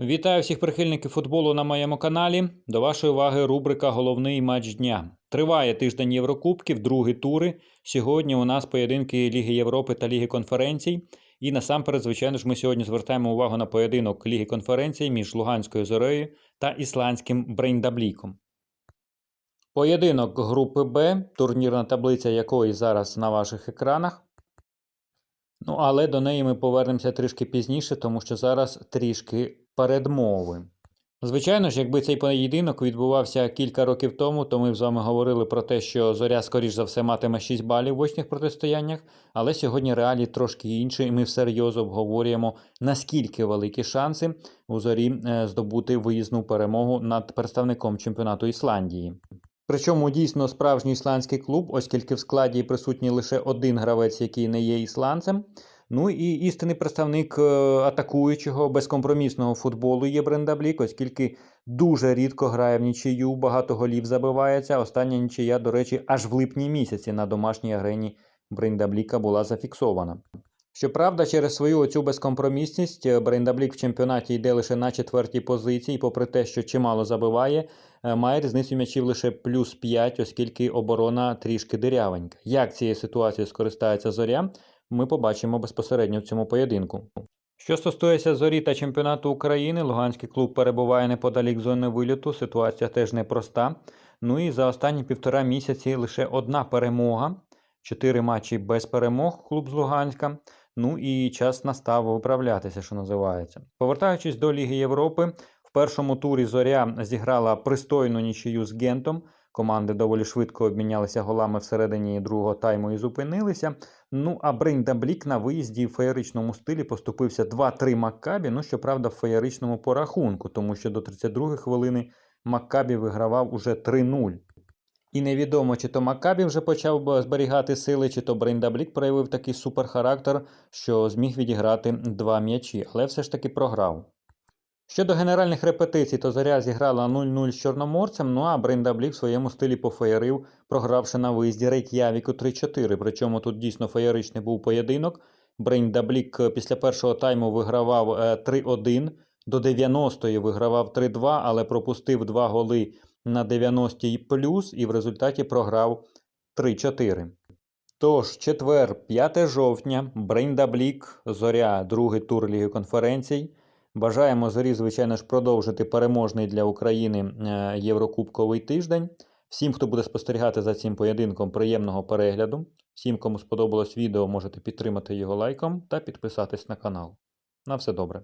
Вітаю всіх прихильників футболу на моєму каналі. До вашої уваги рубрика Головний матч дня. Триває тиждень Єврокубків, другі тури. Сьогодні у нас поєдинки Ліги Європи та Ліги конференцій. І насамперед, звичайно ж, ми сьогодні звертаємо увагу на поєдинок Ліги конференцій між Луганською Зорею та ісландським Брейндабліком. Поєдинок групи Б, турнірна таблиця якої зараз на ваших екранах. Ну, але до неї ми повернемося трішки пізніше, тому що зараз трішки передмови. Звичайно ж, якби цей поєдинок відбувався кілька років тому, то ми б з вами говорили про те, що зоря, скоріш за все, матиме 6 балів в очних протистояннях. Але сьогодні реалії трошки інші, і ми всерйоз обговорюємо, наскільки великі шанси у зорі е, здобути виїзну перемогу над представником чемпіонату Ісландії. Причому дійсно справжній ісландський клуб, оскільки в складі присутній лише один гравець, який не є ісландцем. Ну і істинний представник е, атакуючого безкомпромісного футболу є Брендаблік, оскільки дуже рідко грає в нічию, багато голів забивається. Остання нічия, до речі, аж в липні місяці на домашній арені Брендабліка була зафіксована. Щоправда, через свою оцю безкомпромісність е, Брейндаблік в чемпіонаті йде лише на четвертій позиції, попри те, що чимало забиває, має різницю м'ячів лише плюс 5, оскільки оборона трішки дирявенька. Як цією ситуацією скористається зоря, ми побачимо безпосередньо в цьому поєдинку. Що стосується зорі та чемпіонату України, Луганський клуб перебуває неподалік зони вильоту. Ситуація теж непроста. Ну і за останні півтора місяці лише одна перемога, чотири матчі без перемог клуб з Луганська. Ну і час настав виправлятися, що називається. Повертаючись до Ліги Європи, першому турі Зоря зіграла пристойну нічию з Гентом. Команди доволі швидко обмінялися голами всередині другого тайму і зупинилися. Ну а Брейндаблік на виїзді в феєричному стилі поступився 2-3 Маккабі. Ну, щоправда, в феєричному порахунку, тому що до 32-ї хвилини Маккабі вигравав уже 3-0. І невідомо, чи то Маккабі вже почав зберігати сили, чи то Брейндаблік проявив такий суперхарактер, що зміг відіграти два м'ячі, але все ж таки програв. Щодо генеральних репетицій, то Заря зіграла 0-0 з Чорноморцем, ну а Брейндаблік в своєму стилі пофеєрив, програвши на виїзді Рейк'явіку 3-4. Причому тут дійсно феєричний був поєдинок. Брейндаблік після першого тайму вигравав 3-1, до 90-ї вигравав 3-2, але пропустив два голи на 90-й плюс і в результаті програв 3-4. Тож, четвер, 5 жовтня, Брейндаблік, Зоря, другий тур Ліги конференцій. Бажаємо зорі, звичайно ж, продовжити переможний для України е, Єврокубковий тиждень. Всім, хто буде спостерігати за цим поєдинком, приємного перегляду. Всім, кому сподобалось відео, можете підтримати його лайком та підписатись на канал. На все добре.